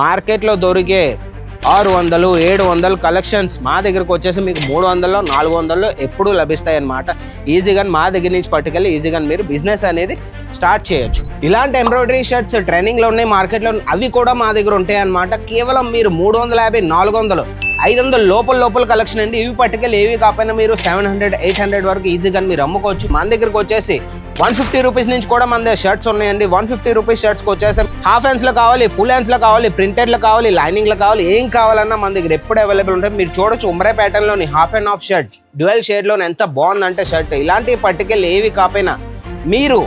మార్కెట్లో దొరికే ఆరు వందలు ఏడు వందలు కలెక్షన్స్ మా దగ్గరకు వచ్చేసి మీకు మూడు వందల్లో నాలుగు వందల్లో ఎప్పుడూ లభిస్తాయి అన్నమాట ఈజీగా మా దగ్గర నుంచి పట్టుకెళ్ళి ఈజీగా మీరు బిజినెస్ అనేది స్టార్ట్ చేయొచ్చు. ఇలాంటి ఎంబ్రాయిడరీ షర్ట్స్ ట్రైనింగ్లో ఉన్నాయి మార్కెట్లో అవి కూడా మా దగ్గర ఉంటాయి అన్నమాట కేవలం మీరు మూడు వందల యాభై నాలుగు వందలు ఐదు వందల లోపల లోపల కలెక్షన్ అండి. ఇవి పట్టుకెళ్ళి ఏవి కాకపోయినా మీరు సెవెన్ హండ్రెడ్ ఎయిట్ హండ్రెడ్ వరకు ఈజీగా మీరు అమ్ముకోవచ్చు. మన దగ్గరకు వచ్చేసి వన్ ఫిఫ్టీ రూపీస్ నుంచి కూడా మన దగ్గర షర్ట్స్ ఉన్నాయండి. వన్ ఫిఫ్టీ రూపీస్ షర్ట్స్కి వచ్చేసాం హాఫ్ హ్యాండ్స్లో కావాలి ఫుల్ హ్యాండ్స్లో కావాలి ప్రింటెడ్లో కావాలి లైనింగ్లో కావాలి ఏం కావాలన్నా మన దగ్గర ఎప్పుడు అవైలబుల్ ఉంటాయి. మీరు చూడొచ్చు ఉమ్మరే ప్యాటర్న్లోని half and half shirt. Dual షేడ్లోని ఎంత బాగుందంటే షర్ట్. ఇలాంటివి పట్టుకెళ్ళి ఏవి కాకపోయినా మీరు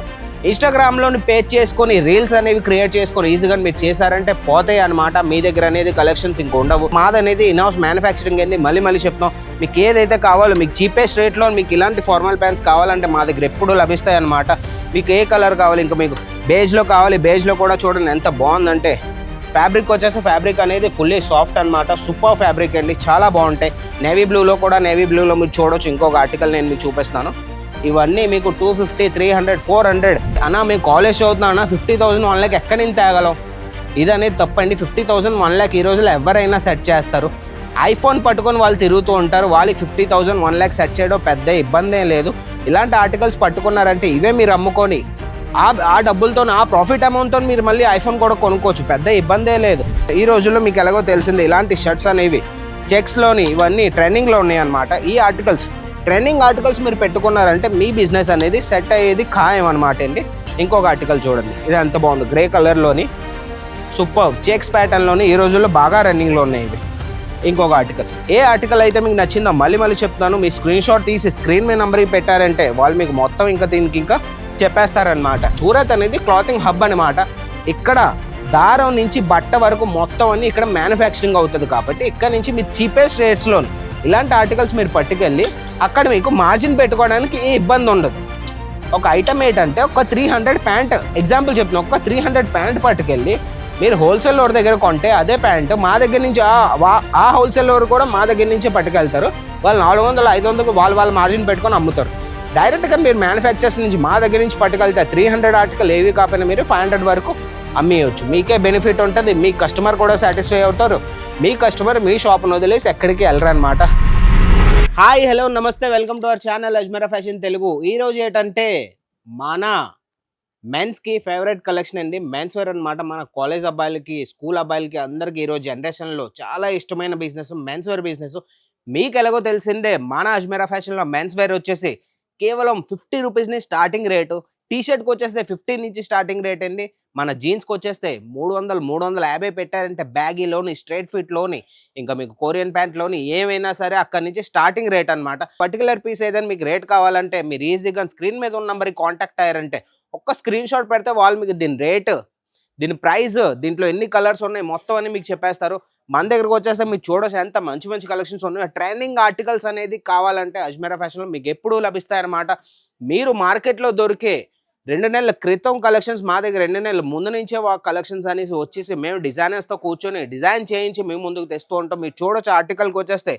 ఇన్స్టాగ్రామ్లోని పేజ్ చేసుకొని రీల్స్ అనేవి క్రియేట్ చేసుకొని ఈజీగా మీరు చేశారంటే పోతాయి అనమాట మీ దగ్గర అనేది కలెక్షన్స్ ఇంక ఉండవు. మాది అనేది ఇన్హౌస్ మ్యానుఫ్యాక్చరింగ్ అండి. మళ్ళీ మళ్ళీ చెప్తాం మీకు ఏదైతే కావాలో మీకు చీపెస్ట్ రేట్లో మీకు ఇలాంటి ఫార్మల్ ప్యాంట్స్ కావాలంటే మా దగ్గర ఎప్పుడూ లభిస్తాయి అనమాట మీకు ఏ కలర్ కావాలి? ఇంకా మీకు బేజ్లో కావాలి? బేజ్లో కూడా చూడండి ఎంత బాగుందంటే ఫ్యాబ్రిక్ వచ్చేసి ఫ్యాబ్రిక్ అనేది ఫుల్లీ సాఫ్ట్ అన్నమాట. సూపర్ ఫ్యాబ్రిక్ అండి. చాలా బాగుంటాయి. నేవీ బ్లూలో కూడా నేవీ బ్లూలో మీరు చూడొచ్చు. ఇంకొక ఆర్టికల్ నేను మీకు చూపిస్తాను. ఇవన్నీ మీకు two fifty three hundred four hundred అన్న మేము కాలేజ్ చదువుతున్నా అన్న ఫిఫ్టీ థౌసండ్ వన్ ల్యాక్ ఎక్కడి నుంచి తేగలం? ఇదనేది తప్పండి. ఫిఫ్టీ థౌసండ్ వన్ ల్యాక్ ఈ రోజులో ఎవరైనా సెట్ చేస్తారు. ఐఫోన్ పట్టుకొని వాళ్ళు తిరుగుతూ ఉంటారు. వాళ్ళకి fifty thousand one lakh set చేయడం పెద్ద ఇబ్బంది ఏం లేదు. ఇలాంటి ఆర్టికల్స్ పట్టుకున్నారంటే ఇవే మీరు అమ్ముకొని ఆ ఆ డబ్బులతో ఆ ప్రాఫిట్ అమౌంట్తో మీరు మళ్ళీ ఐఫోన్ కూడా కొనుక్కోవచ్చు. పెద్ద ఇబ్బందే లేదు. ఈ రోజుల్లో మీకు ఎలాగో తెలిసింది ఇలాంటి షర్ట్స్ అనేవి చెక్స్లోని ఇవన్నీ ట్రెండింగ్లో ఉన్నాయి అన్నమాట ఈ ఆర్టికల్స్ ట్రెండింగ్ ఆర్టికల్స్ మీరు పెట్టుకున్నారంటే మీ బిజినెస్ అనేది సెట్ అయ్యేది ఖాయం అనమాట అండి. ఇంకొక ఆర్టికల్ చూడండి. ఇది ఎంత బాగుంది. గ్రే కలర్లోని సూపర్ చెక్స్ ప్యాటర్న్లోని ఈ రోజుల్లో బాగా రన్నింగ్లో ఉన్నాయి ఇవి. ఇంకొక ఆర్టికల్. ఏ ఆర్టికల్ అయితే మీకు నచ్చిందో మళ్ళీ మళ్ళీ చెప్తున్నాను. మీ స్క్రీన్ షాట్ తీసి స్క్రీన్ మీద నెంబర్కి పెట్టారంటే వాళ్ళు మీకు మొత్తం ఇంకా దీనికి ఇంకా చెప్పేస్తారనమాట సూరత్ అనేది క్లాతింగ్ హబ్ అనమాట ఇక్కడ దారం నుంచి బట్ట వరకు మొత్తం అన్ని ఇక్కడ మ్యానుఫ్యాక్చరింగ్ అవుతుంది కాబట్టి ఇక్కడ నుంచి మీరు చీపెస్ట్ రేట్స్లో ఇలాంటి ఆర్టికల్స్ మీరు పట్టుకెళ్ళి అక్కడ మీకు మార్జిన్ పెట్టుకోవడానికి ఏ ఇబ్బంది ఉండదు. ఒక ఐటమ్ ఏంటంటే ఒక త్రీ హండ్రెడ్ ప్యాంట్ ఎగ్జాంపుల్ చెప్పిన ఒక త్రీ హండ్రెడ్ ప్యాంట్ పట్టుకెళ్ళి మీరు హోల్సేల్ లోర్ దగ్గర కొంటే అదే ప్యాంట్ మా దగ్గర నుంచి ఆ- వా- హోల్సేల్ కూడా మా దగ్గర నుంచే పట్టుకెళ్తారు. వాళ్ళు నాలుగు వందలు ఐదు వందలు వాళ్ళు వాళ్ళ మార్జిన్ పెట్టుకొని అమ్ముతారు. డైరెక్ట్గా మీరు మ్యానుఫ్యాక్చర్స్ నుంచి మా దగ్గర నుంచి పట్టుకెళ్తే త్రీ హండ్రెడ్ ఆర్టికల్ ఏవి కాకపోయినా మీరు ఫైవ్ హండ్రెడ్ వరకు అమ్మేయచ్చు. మీకే బెనిఫిట్ ఉంటుంది. మీ కస్టమర్ కూడా సాటిస్ఫై అవుతారు. మీ కస్టమర్ మీ షాప్ను వదిలేసి ఎక్కడికి వెళ్ళరు అనమాట హాయ్ హలో నమస్తే welcome to our channel Ajmera fashion Telugu. ఈరోజు ఏంటంటే మన మెన్స్కి ఫేవరెట్ కలెక్షన్ అండి మెన్స్ వేర్ అనమాట మన కాలేజ్ అబ్బాయిలకి స్కూల్ అబ్బాయిలకి అందరికీ ఈరోజు జనరేషన్లో చాలా ఇష్టమైన బిజినెస్ మెన్స్ వేర్ బిజినెస్ మీకు ఎలాగో తెలిసిందే మన అజ్మీరా ఫ్యాషన్లో మెన్స్ వేర్ వచ్చేసి కేవలం ఫిఫ్టీ రూపీస్ని స్టార్టింగ్ రేటు టీ షర్ట్కి వచ్చేస్తే ఫిఫ్టీ నుంచి స్టార్టింగ్ రేట్ అండి. మన జీన్స్కి వచ్చేస్తే మూడు వందలు మూడు వందల యాభై పెట్టారంటే బ్యాగీలోని స్ట్రైట్ ఫిట్లోని ఇంకా మీకు కొరియన్ ప్యాంట్లోని ఏమైనా సరే అక్కడి నుంచి స్టార్టింగ్ రేట్ అనమాట పర్టికులర్ పీస్ ఏదైనా మీకు రేట్ కావాలంటే మీరు ఈజీగా స్క్రీన్ మీద ఉన్న నెంబర్కి కాంటాక్ట్ అయ్యారంటే ఒక్క స్క్రీన్ షాట్ పెడితే వాళ్ళు మీకు దీని రేట్ దీని ప్రైస్ దీంట్లో ఎన్ని కలర్స్ ఉన్నాయి మొత్తం అని మీకు చెప్పేస్తారు. మన దగ్గరకు వచ్చేస్తే మీరు చూడొచ్చు ఎంత మంచి మంచి కలెక్షన్స్ ఉన్నాయి. ట్రెండింగ్ ఆర్టికల్స్ అనేది కావాలంటే అజ్మీరా ఫ్యాషన్లో మీకు ఎప్పుడూ లభిస్తాయన్నమాట. మీరు మార్కెట్లో దొరికే రెండు నెలల క్రితం కలెక్షన్స్ మా దగ్గర రెండు నెలల ముందు నుంచే వా కలెక్షన్స్ అనేసి వచ్చేసి మేము డిజైనర్స్తో కూర్చొని డిజైన్ చేయించి మేము ముందుకు తెస్తూ ఉంటాం. మీరు చూడొచ్చు ఆర్టికల్కి వచ్చేస్తే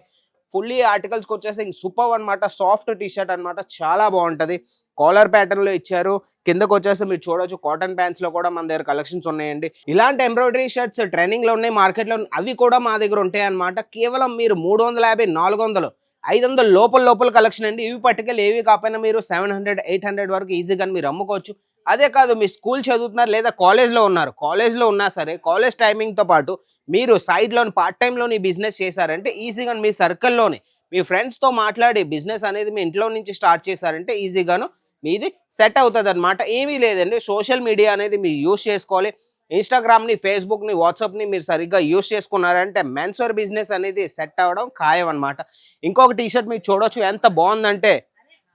ఫుల్లీ ఆర్టికల్స్కి వచ్చేస్తే సూపర్ అనమాట సాఫ్ట్ టీ షర్ట్ అనమాట చాలా బాగుంటుంది. కాలర్ ప్యాటర్న్లో ఇచ్చారు. కిందకు వచ్చేస్తే మీరు చూడొచ్చు కాటన్ ప్యాంట్స్లో కూడా మన దగ్గర కలెక్షన్స్ ఉన్నాయండి. ఇలాంటి ఎంబ్రాయిడరీ షర్ట్స్ ట్రెండింగ్లో ఉన్నాయి మార్కెట్లో అవి కూడా మా దగ్గర ఉంటాయి అనమాట కేవలం మీరు మూడు వందల యాభై నాలుగు వందలు ఐదు వందల లోపల లోపల కలెక్షన్ అండి. ఇవి పట్టుకెళ్ళి ఏవి కాకపోయినా మీరు సెవెన్ హండ్రెడ్ ఎయిట్ హండ్రెడ్ వరకు ఈజీగా మీరు అమ్ముకోవచ్చు. అదే కాదు మీ స్కూల్ చదువుతున్నారు లేదా కాలేజ్లో ఉన్నారు. కాలేజ్లో ఉన్నా సరే కాలేజ్ టైమింగ్తో పాటు మీరు సైడ్లోని పార్ట్ టైంలోని బిజినెస్ చేశారంటే ఈజీగా మీ సర్కిల్లోనే మీ ఫ్రెండ్స్తో మాట్లాడి బిజినెస్ అనేది మీ ఇంట్లో నుంచి స్టార్ట్ చేశారంటే ఈజీగాను మీది సెట్ అవుతుంది అనమాట ఏమీ లేదండి. సోషల్ మీడియా అనేది మీరు యూస్ చేసుకోవాలి. ఇన్స్టాగ్రామ్ని ఫేస్బుక్ని వాట్సాప్ని మీరు సరిగ్గా యూస్ చేసుకున్నారంటే మెన్స్వేర్ బిజినెస్ అనేది సెట్ అవ్వడం ఖాయం అనమాట ఇంకొక టీ షర్ట్ చూడొచ్చు ఎంత బాగుందంటే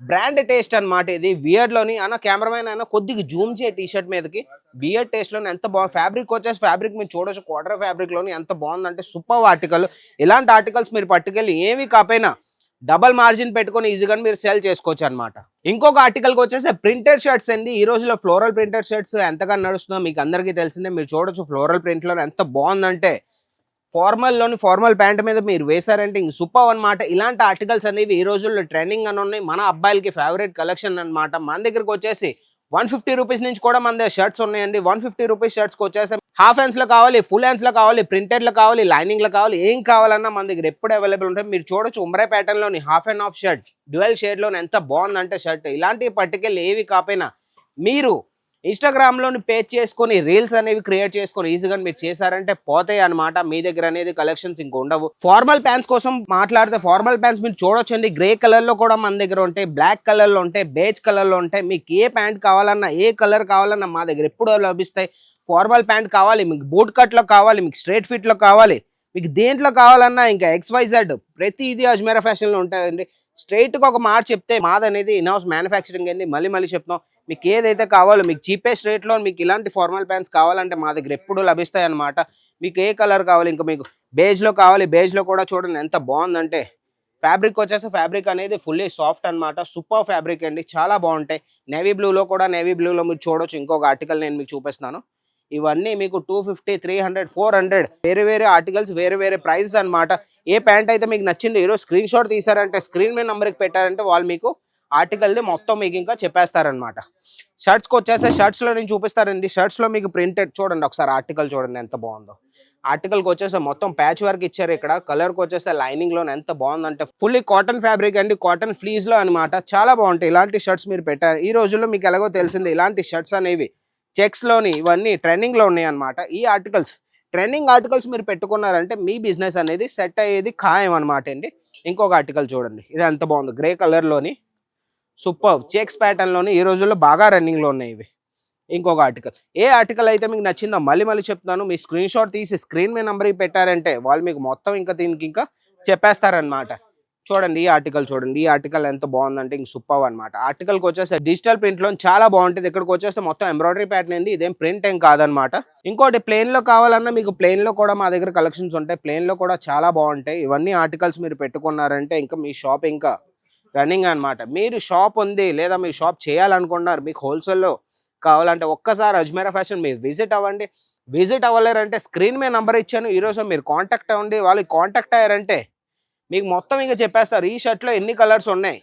బ్రాండ్ టేస్ట్ అనమాట ఇది. బియర్డ్లోని అన్న కెమెరామెన్ అయినా కొద్దిగా జూమ్ చేయ టీషర్ట్ మీదకి. బియర్డ్ టేస్ట్లోని ఎంత బాగుంది. ఫ్యాబ్రిక్ వచ్చేసి ఫ్యాబ్రిక్ మీరు చూడొచ్చు క్వార్టర్ ఫ్యాబ్రిక్లోని ఎంత బాగుందంటే సూపర్ ఆర్టికల్ ఇలాంటి ఆర్టికల్స్ మీరు పట్టుకెళ్ళి ఏవి కాపోయినా డబల్ మార్జిన్ పెట్టుకొని ఈజీగా మీరు సెల్ చేసుకోవచ్చు అనమాట ఇంకొక ఆర్టికల్కి వచ్చేసి ప్రింటెడ్ షర్ట్స్ అండి. ఈ రోజులో ఫ్లోరల్ ప్రింటెడ్ షర్ట్స్ ఎంతగా నడుస్తుందో మీకు అందరికీ తెలిసిందే. మీరు చూడొచ్చు ఫ్లోరల్ ప్రింట్లో ఎంత బాగుందంటే ఫార్మల్లోని ఫార్మల్ ప్యాంట్ మీద మీరు వేశారంటే ఇంక సూపర్ అన్నమాట. ఇలాంటి ఆర్టికల్స్ అనేవి ఈ రోజుల్లో ట్రెండింగ్ అని ఉన్నాయి. మన అబ్బాయిలకి ఫేవరెట్ కలెక్షన్ అన్నమాట. మన దగ్గరకు వచ్చేసి వన్ ఫిఫ్టీ రూపీస్ నుంచి కూడా మన దగ్గర షర్ట్స్ ఉన్నాయండి. వన్ ఫిఫ్టీ రూపీస్ షర్ట్స్కి వచ్చేసి హాఫ్ హ్యాండ్స్లో కావాలి ఫుల్ హ్యాండ్స్లో కావాలి ప్రింటెడ్లో కావాలి లైనింగ్లో కావాలి ఏం కావాలన్నా మన దగ్గర ఎప్పుడు అవైలబుల్ ఉంటాయి. మీరు చూడొచ్చు ఉమ్రే ప్యాటర్న్లోని half and half shirt dual షేడ్లోని ఎంత బాగుందంటే షర్ట్ ఇలాంటి పట్టుకెళ్ళి ఏవి కాపోయినా మీరు ఇన్స్టాగ్రామ్లోని పేజ్ చేసుకొని రీల్స్ అనేవి క్రియేట్ చేసుకొని ఈజీగా మీరు చేశారంటే పోతాయి అనమాట మీ దగ్గర అనేది కలెక్షన్స్ ఇంక ఉండవు. ఫార్మల్ ప్యాంట్స్ కోసం మాట్లాడితే ఫార్మల్ ప్యాంట్స్ మీరు చూడొచ్చండి. గ్రే కలర్లో కూడా మన దగ్గర ఉంటాయి బ్లాక్ కలర్లో ఉంటాయి బేజ్ కలర్లో ఉంటాయి. మీకు ఏ ప్యాంట్ కావాలన్నా ఏ కలర్ కావాలన్నా మా దగ్గర ఎప్పుడో లభిస్తాయి. ఫార్మల్ ప్యాంట్ కావాలి మీకు బూట్ కట్లో కావాలి మీకు స్ట్రేట్ ఫిట్లో కావాలి మీకు దేంట్లో కావాలన్నా ఇంకా ఎక్స్వైజెడ్ ప్రతి ఇది అజ్మేరా ఫ్యాషన్లో ఉంటుందండి. స్ట్రైట్గా ఒక మాట చెప్తే మాదనేది ఇన్హౌస్ మ్యానుఫ్యాక్చరింగ్ అండి. మళ్ళీ మళ్ళీ చెప్తాం మీకు ఏదైతే కావాలో మీకు చీపెస్ట్ రేట్లో మీకు ఇలాంటి ఫార్మల్ ప్యాంట్స్ కావాలంటే మా దగ్గర ఎప్పుడు లభిస్తాయి అన్నమాట మీకు ఏ కలర్ కావాలి? ఇంకా మీకు బేజ్లో కావాలి. బేజ్లో కూడా చూడండి ఎంత బాగుందంటే ఫ్యాబ్రిక్ వచ్చేసి ఫ్యాబ్రిక్ అనేది ఫుల్లీ సాఫ్ట్ అనమాట సూపర్ ఫ్యాబ్రిక్ అండి. చాలా బాగుంటాయి. నేవీ బ్లూలో కూడా నేవీ బ్లూలో మీరు చూడొచ్చు. ఇంకొక ఆర్టికల్ నేను మీకు చూపిస్తున్నాను ఇవన్నీ మీకు two fifty three hundred four hundred వేరే వేరే ఆర్టికల్స్ వేరే వేరే ప్రైజెస్ అన్నమాట. ఏ ప్యాంట్ అయితే మీకు నచ్చింది ఈరోజు స్క్రీన్ షాట్ తీసారంటే స్క్రీన్ మీద నెంబర్కి పెట్టారంటే వాళ్ళు మీకు ఆర్టికల్ది మొత్తం మీకు ఇంకా చెప్పేస్తారనమాట షర్ట్స్కి వచ్చేస్తే షర్ట్స్లో నేను చూపిస్తారండి షర్ట్స్లో మీకు ప్రింటెడ్ చూడండి ఒకసారి ఆర్టికల్ చూడండి ఎంత బాగుందో. ఆర్టికల్కి వచ్చేస్తే మొత్తం ప్యాచ్ వర్క్ ఇచ్చారు ఇక్కడ. కలర్కి వచ్చేస్తే లైనింగ్లో ఎంత బాగుందంటే ఫుల్లీ కాటన్ ఫ్యాబ్రిక్ అండి. కాటన్ ఫ్లీజ్లో అనమాట చాలా బాగుంటాయి. ఇలాంటి షర్ట్స్ మీరు పెట్టారు ఈ రోజుల్లో మీకు ఎలాగో తెలిసింది ఇలాంటి షర్ట్స్ అనేవి చెక్స్లోని ఇవన్నీ ట్రెండింగ్లో ఉన్నాయి అనమాట ఈ ఆర్టికల్స్ ట్రెండింగ్ ఆర్టికల్స్ మీరు పెట్టుకున్నారంటే మీ బిజినెస్ అనేది సెట్ అయ్యేది ఖాయం అనమాట అండి. ఇంకొక ఆర్టికల్ చూడండి. ఇది ఎంత బాగుంది. గ్రే కలర్లోని సూపర్. చెక్స్ ప్యాటర్న్లోని ఈ రోజుల్లో బాగా రన్నింగ్లో ఉన్నాయి ఇవి. ఇంకొక ఆర్టికల్ ఏ ఆర్టికల్ అయితే మీకు నచ్చిందో మళ్ళీ మళ్ళీ చెప్తున్నాను. మీ స్క్రీన్ షాట్ తీసి స్క్రీన్ మీద నెంబర్కి పెట్టారంటే వాళ్ళు మీకు మొత్తం ఇంకా దీనికి ఇంకా చెప్పేస్తారనమాట చూడండి ఈ ఆర్టికల్ చూడండి. ఈ ఆర్టికల్ ఎంత బాగుందంటే ఇంక సూపర్ అనమాట ఆర్టికల్కి వచ్చేస్తే డిజిటల్ ప్రింట్లో చాలా బాగుంటుంది. ఇక్కడికి వచ్చేస్తే మొత్తం ఎంబ్రాయిడరీ ప్యాటర్న్ అండి ఇదేం ప్రింట్ ఏం కాదనమాట ఇంకోటి ప్లేన్లో కావాలన్నా మీకు ప్లేన్లో కూడా మా దగ్గర కలెక్షన్స్ ఉంటాయి. ప్లేన్లో కూడా చాలా బాగుంటాయి. ఇవన్నీ ఆర్టికల్స్ మీరు పెట్టుకున్నారంటే ఇంకా మీ షాప్ ఇంకా రన్నింగ్ అనమాట మీరు షాప్ ఉంది లేదా మీరు షాప్ చేయాలనుకున్నారు మీకు హోల్సేల్లో కావాలంటే ఒక్కసారి అజ్మేరా ఫ్యాషన్ మీరు విజిట్ అవ్వండి. విజిట్ అవ్వలేరంటే స్క్రీన్ మీద నంబర్ ఇచ్చాను ఈరోజు మీరు కాంటాక్ట్ అవ్వండి. వాళ్ళకి కాంటాక్ట్ అయ్యారంటే మీకు మొత్తం ఇంకా చెప్పేస్తారు ఈ షర్ట్లో ఎన్ని కలర్స్ ఉన్నాయి?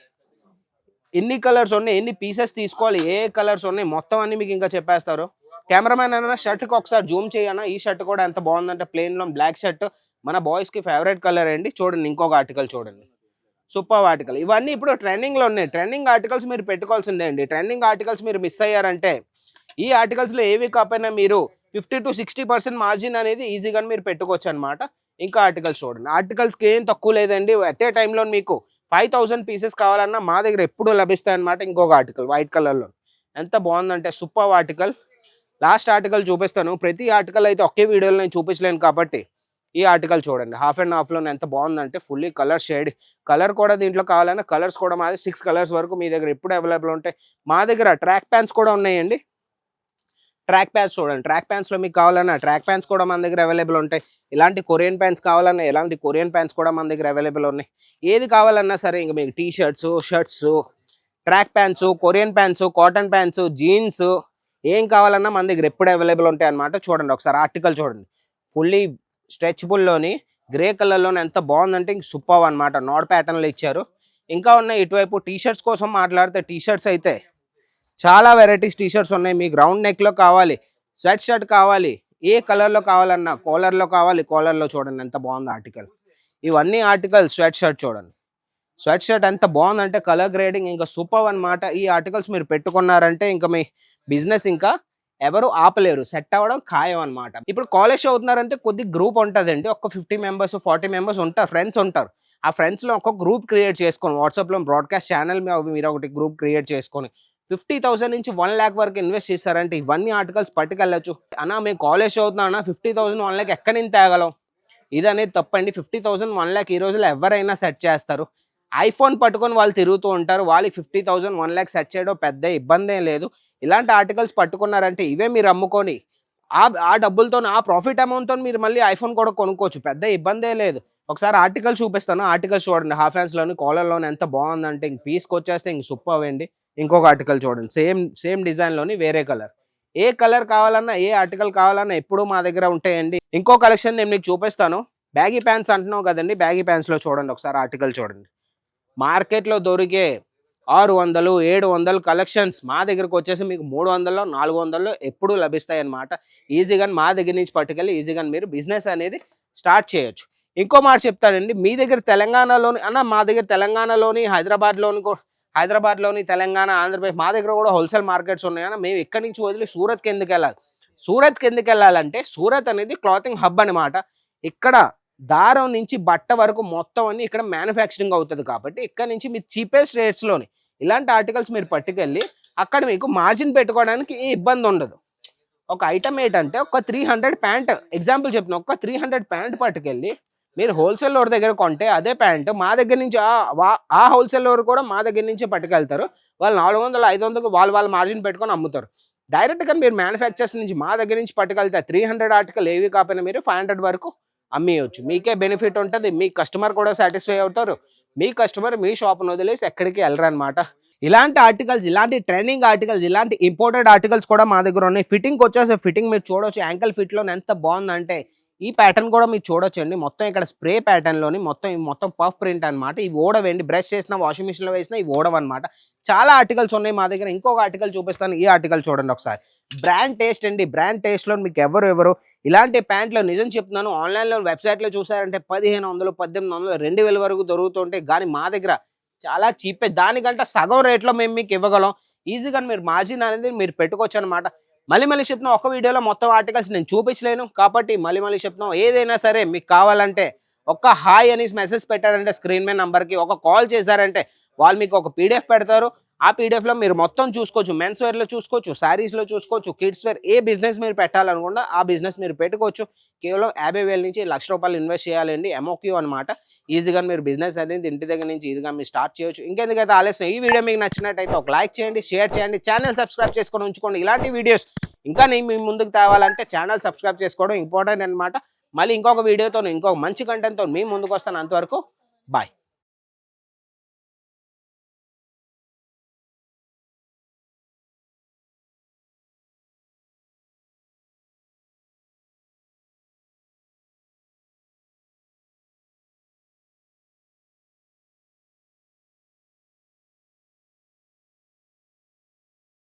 ఎన్ని కలర్స్ ఉన్నాయి? ఎన్ని పీసెస్ తీసుకోవాలి? ఏ కలర్స్ ఉన్నాయి? మొత్తం అన్ని మీకు ఇంకా చెప్పేస్తారు. కెమెరామ్యాన్ అయినా షర్ట్కి ఒకసారి జూమ్ చేయనా ఈ షర్ట్ కూడా ఎంత బాగుందంటే ప్లెయిన్లో బ్లాక్ షర్ట్. మన బాయ్స్కి ఫేవరెట్ కలర్ అండి చూడండి ఇంకొక ఆర్టికల్ చూడండి. సూపర్ ఆర్టికల్ ఇవన్నీ ఇప్పుడు ట్రెండింగ్లో ఉన్నాయి. ట్రెండింగ్ ఆర్టికల్స్ మీరు పెట్టుకోవాల్సిందే అండి. ట్రెండింగ్ ఆర్టికల్స్ మీరు మిస్ అయ్యారంటే ఈ ఆర్టికల్స్లో ఏవి కాకపోయినా మీరు fifty to sixty percent margin అనేది ఈజీగా మీరు పెట్టుకోవచ్చు అనమాట ఇంకా ఆర్టికల్స్ చూడండి. ఆర్టికల్స్కి ఏం తక్కువ లేదండి. అట్ ఏ టైంలో మీకు ఫైవ్ థౌసండ్ పీసెస్ కావాలన్నా మా దగ్గర ఎప్పుడూ లభిస్తాయి అనమాట ఇంకొక ఆర్టికల్ వైట్ కలర్లో. ఎంత బాగుందంటే సూపర్ ఆర్టికల్ లాస్ట్ ఆర్టికల్ చూపిస్తాను. ప్రతి ఆర్టికల్ అయితే ఒకే వీడియోలో నేను చూపించలేను కాబట్టి ఈ ఆర్టికల్ చూడండి. హాఫ్ అండ్ హాఫ్లో ఎంత బాగుందంటే ఫుల్లీ కలర్ షేడ్ కలర్ కూడా దీంట్లో కావాలన్నా కలర్స్ కూడా మాది సిక్స్ కలర్స్ వరకు మీ దగ్గర ఎప్పుడు అవైలబుల్ ఉంటాయి మా దగ్గర ట్రాక్ ప్యాంట్స్ కూడా ఉన్నాయండి. ట్రాక్ ప్యాంట్స్ చూడండి. ట్రాక్ ప్యాంట్స్లో మీకు కావాలన్నా ట్రాక్ ప్యాంట్స్ కూడా మన దగ్గర అవైలబుల్ ఉంటాయి. ఇలాంటి కొరియన్ ప్యాంట్స్ కావాలన్నా ఇలాంటి కొరియన్ ప్యాంట్స్ కూడా మన దగ్గర అవైలబుల్ ఉన్నాయి. ఏది కావాలన్నా సరే ఇంకా మీకు T shirts shirts track pants Korean pants cotton pants jeans ఏం కావాలన్నా మన దగ్గర ఎప్పుడు అవైలబుల్ ఉంటాయి అనమాట చూడండి. ఒకసారి ఆర్టికల్ చూడండి. ఫుల్లీ స్ట్రెచ్బుల్లోని గ్రే కలర్లోని ఎంత బాగుందంటే ఇంక సూపర్ అనమాట నాడ్ ప్యాటర్న్లో ఇచ్చారు. ఇంకా ఉన్నాయి ఇటువైపు టీ షర్ట్స్ కోసం మాట్లాడితే టీ షర్ట్స్ అయితే చాలా వెరైటీస్ టీ షర్ట్స్ ఉన్నాయి. మీకు రౌండ్ నెక్లో కావాలి స్వెట్ షర్ట్ కావాలి ఏ కలర్లో కావాలన్నా కాలర్లో కావాలి కాలర్లో చూడండి ఎంత బాగుంది ఆర్టికల్. ఇవన్నీ ఆర్టికల్ స్వెట్ షర్ట్ చూడండి. స్వెట్ షర్ట్ ఎంత బాగుందంటే కలర్ గ్రేడింగ్ ఇంకా సూపర్ అన్నమాట. ఈ ఆర్టికల్స్ మీరు పెట్టుకున్నారంటే ఇంకా మీ బిజినెస్ ఇంకా ఎవరు ఆపలేరు సెట్ అవ్వడం ఖాయం అనమాట ఇప్పుడు కాలేజ్ చదువుతున్నారంటే కొద్ది గ్రూప్ ఉంటుందండి. ఒక ఫిఫ్టీ మెంబర్స్ ఫార్టీ మెంబర్స్ ఉంటారు ఫ్రెండ్స్ ఉంటారు. ఆ ఫ్రెండ్స్లో ఒక గ్రూప్ క్రియేట్ చేసుకొని వాట్సాప్లో బ్రాడ్కాస్ట్ ఛానల్ మీరు ఒకటి గ్రూప్ క్రియేట్ చేసుకొని ఫిఫ్టీ థౌసండ్ నుంచి వన్ ల్యాక్ వరకు ఇన్వెస్ట్ చేస్తారంటే ఇవన్నీ ఆర్టికల్స్ పట్టుకెళ్ళచ్చు. అన్నా మేము కాలేజ్ చదువుతున్నా అన్న ఫిఫ్టీ థౌసండ్ వన్ ల్యాక్ ఎక్కడి నుంచి తేగలం? ఇది అనేది తప్పండి. ఫిఫ్టీ థౌసండ్ వన్ ల్యాక్ ఈ రోజుల్లో ఎవరైనా సెట్ చేస్తారు. ఐఫోన్ పట్టుకొని వాళ్ళు తిరుగుతూ ఉంటారు. వాళ్ళకి fifty thousand one lakh set చేయడం పెద్ద ఇబ్బంది ఏం లేదు. ఇలాంటి ఆర్టికల్స్ పట్టుకున్నారంటే ఇవే మీరు అమ్ముకొని ఆ ఆ డబ్బులతో ఆ ప్రాఫిట్ అమౌంట్తో మీరు మళ్ళీ ఐఫోన్ కూడా కొనుక్కోవచ్చు. పెద్ద ఇబ్బందే లేదు. ఒకసారి ఆర్టికల్ చూపిస్తాను. ఆర్టికల్స్ చూడండి. హాఫ్ హ్యాండ్స్లోని కాలర్లోని ఎంత బాగుందంటే ఇంక పీస్కి వచ్చేస్తే ఇంక సూపర్ అవ్వండి ఇంకొక ఆర్టికల్ చూడండి. సేమ్ సేమ్ డిజైన్లోని వేరే కలర్. ఏ కలర్ కావాలన్నా ఏ ఆర్టికల్ కావాలన్నా ఎప్పుడూ మా దగ్గర ఉంటాయండి. ఇంకో కలెక్షన్ నేను మీకు చూపిస్తాను. బ్యాగీ ప్యాంట్స్ అంటున్నావు కదండి. బ్యాగీ ప్యాంట్స్లో చూడండి. ఒకసారి ఆర్టికల్ చూడండి. మార్కెట్లో దొరికే ఆరు వందలు ఏడు వందలు కలెక్షన్స్ మా దగ్గరకు వచ్చేసి మీకు మూడు వందల్లో నాలుగు వందల్లో ఎప్పుడూ లభిస్తాయి అన్నమాట ఈజీగా మా దగ్గర నుంచి పట్టుకెళ్ళి ఈజీగా మీరు బిజినెస్ అనేది స్టార్ట్ చేయొచ్చు. ఇంకో మాట చెప్తానండి మీ దగ్గర తెలంగాణలోని అన్న మా దగ్గర తెలంగాణలోని హైదరాబాద్లోని హైదరాబాద్లోని తెలంగాణ ఆంధ్రప్రదేశ్ మా దగ్గర కూడా హోల్సేల్ మార్కెట్స్ ఉన్నాయన్న మేము ఎక్కడి నుంచి వదిలి సూరత్కి ఎందుకు వెళ్ళాలి సూరత్కి ఎందుకు వెళ్ళాలంటే సూరత్ అనేది క్లాతింగ్ హబ్ అన్నమాట. ఇక్కడ దారం నుంచి బట్ట వరకు మొత్తం అన్ని ఇక్కడ మ్యానుఫ్యాక్చరింగ్ అవుతుంది కాబట్టి ఇక్కడ నుంచి మీరు చీపెస్ట్ రేట్స్లోని ఇలాంటి ఆర్టికల్స్ మీరు పట్టుకెళ్ళి అక్కడ మీకు మార్జిన్ పెట్టుకోవడానికి ఏ ఇబ్బంది ఉండదు. ఒక ఐటమ్ ఏంటంటే ఒక త్రీ హండ్రెడ్ ప్యాంట్ ఎగ్జాంపుల్ చెప్పిన ఒక త్రీ హండ్రెడ్ ప్యాంట్ పట్టుకెళ్ళి మీరు హోల్సేల్ వారి దగ్గర కొంటే అదే ప్యాంటు మా దగ్గర నుంచి ఆ- హోల్సేల్ వారు కూడా మా దగ్గర నుంచే పట్టుకెళ్తారు. వాళ్ళు నాలుగు వందలు ఐదు వందలు వాళ్ళు వాళ్ళు మార్జిన్ పెట్టుకొని అమ్ముతారు. డైరెక్ట్గా మీరు మ్యానుఫ్యాక్చర్స్ నుంచి మా దగ్గర నుంచి పట్టుకెళ్తే త్రీ హండ్రెడ్ ఆర్టికల్ ఏవి కాకపోయినా మీరు ఫైవ్ హండ్రెడ్ వరకు అమ్మేయచ్చు. మీకే బెనిఫిట్ ఉంటుంది. మీ కస్టమర్ కూడా సాటిస్ఫై అవుతారు. మీ కస్టమర్ మీ షాప్ను వదిలేసి ఎక్కడికి వెళ్ళరనమాట ఇలాంటి ఆర్టికల్స్ ఇలాంటి ట్రైనింగ్ ఆర్టికల్స్ ఇలాంటి ఇంపోర్టెడ్ ఆర్టికల్స్ కూడా మా దగ్గర ఉన్నాయి. ఫిట్టింగ్ వచ్చేసి ఫిట్టింగ్ మీరు చూడొచ్చు. యాంకల్ ఫిట్లో ఎంత బాగుందంటే ఈ ప్యాటర్న్ కూడా మీరు చూడొచ్చండి. మొత్తం ఇక్కడ స్ప్రే ప్యాటర్న్లోని మొత్తం మొత్తం పఫ్ ప్రింట్ అనమాట ఇవి ఓడవండి బ్రష్ చేసిన వాషింగ్ మిషన్లో వేసినా ఈ ఇవి ఓడవన్నమాట చాలా ఆర్టికల్స్ ఉన్నాయి మా దగ్గర. ఇంకొక ఆర్టికల్ చూపిస్తాను. ఈ ఆర్టికల్ చూడండి ఒకసారి. బ్రాండ్ టేస్ట్ అండి. బ్రాండ్ టేస్ట్లో మీకు ఎవరు ఎవరు ఇలాంటి ప్యాంట్లు నిజం చెప్తున్నాను. ఆన్లైన్లో వెబ్సైట్లో చూసారంటే పదిహేను వందలు పద్దెనిమిది వందలు రెండు వేల వరకు దొరుకుతుంటే కానీ మా దగ్గర చాలా చీపే దానికంటే సగం రేట్లో మేము మీకు ఇవ్వగలం. ఈజీగా మీరు మార్జిన్ అనేది మీరు పెట్టుకోవచ్చు అనమాట మళ్ళీ మళ్ళీ చెప్తున్నాం ఒక వీడియోలో మొత్తం ఆర్టికల్స్ నేను చూపించలేను. కాబట్టి మళ్ళీ మళ్ళీ చెప్తున్నాం ఏదైనా సరే మీకు కావాలంటే ఒక్క హాయ్ అని మెసేజ్ పెట్టారంటే స్క్రీన్ మీద నెంబర్కి ఒక కాల్ చేశారంటే వాళ్ళు మీకు ఒక పీడిఎఫ్ పెడతారు. ఆ పీడిఎఫ్లో మీరు మొత్తం చూసుకోవచ్చు. మెన్స్ వేర్లో చూసుకోవచ్చు శారీస్లో చూసుకోవచ్చు కిడ్స్ వేర్ ఏ బిజినెస్ మీరు పెట్టాలనుకున్నా ఆ బిజినెస్ మీరు పెట్టుకోవచ్చు. కేవలం యాభై వేల నుంచి లక్ష రూపాయలు ఇన్వెస్ట్ చేయాలండి. ఎమోక్యూ అనమాట ఈజీగా మీరు బిజినెస్ అనేది ఇంటి దగ్గర నుంచి ఈజీగా మీరు స్టార్ట్ చేయొచ్చు. ఇంకెందుకైతే ఆలస్యం ఈ వీడియో మీకు నచ్చినట్టయితే ఒక లైక్ చేయండి షేర్ చేయండి ఛానల్ సబ్స్క్రైబ్ చేసుకొని ఉంచుకోండి. ఇలాంటి వీడియోస్ ఇంకా నేను మీ ముందుకు తేవాలంటే ఛానల్ సబ్స్క్రైబ్ చేసుకోవడం ఇంపార్టెంట్ అనమాట మళ్ళీ ఇంకొక వీడియోతో ఇంకొక మంచి కంటెంట్తో మీ ముందుకు వస్తాను. అంతవరకు బాయ్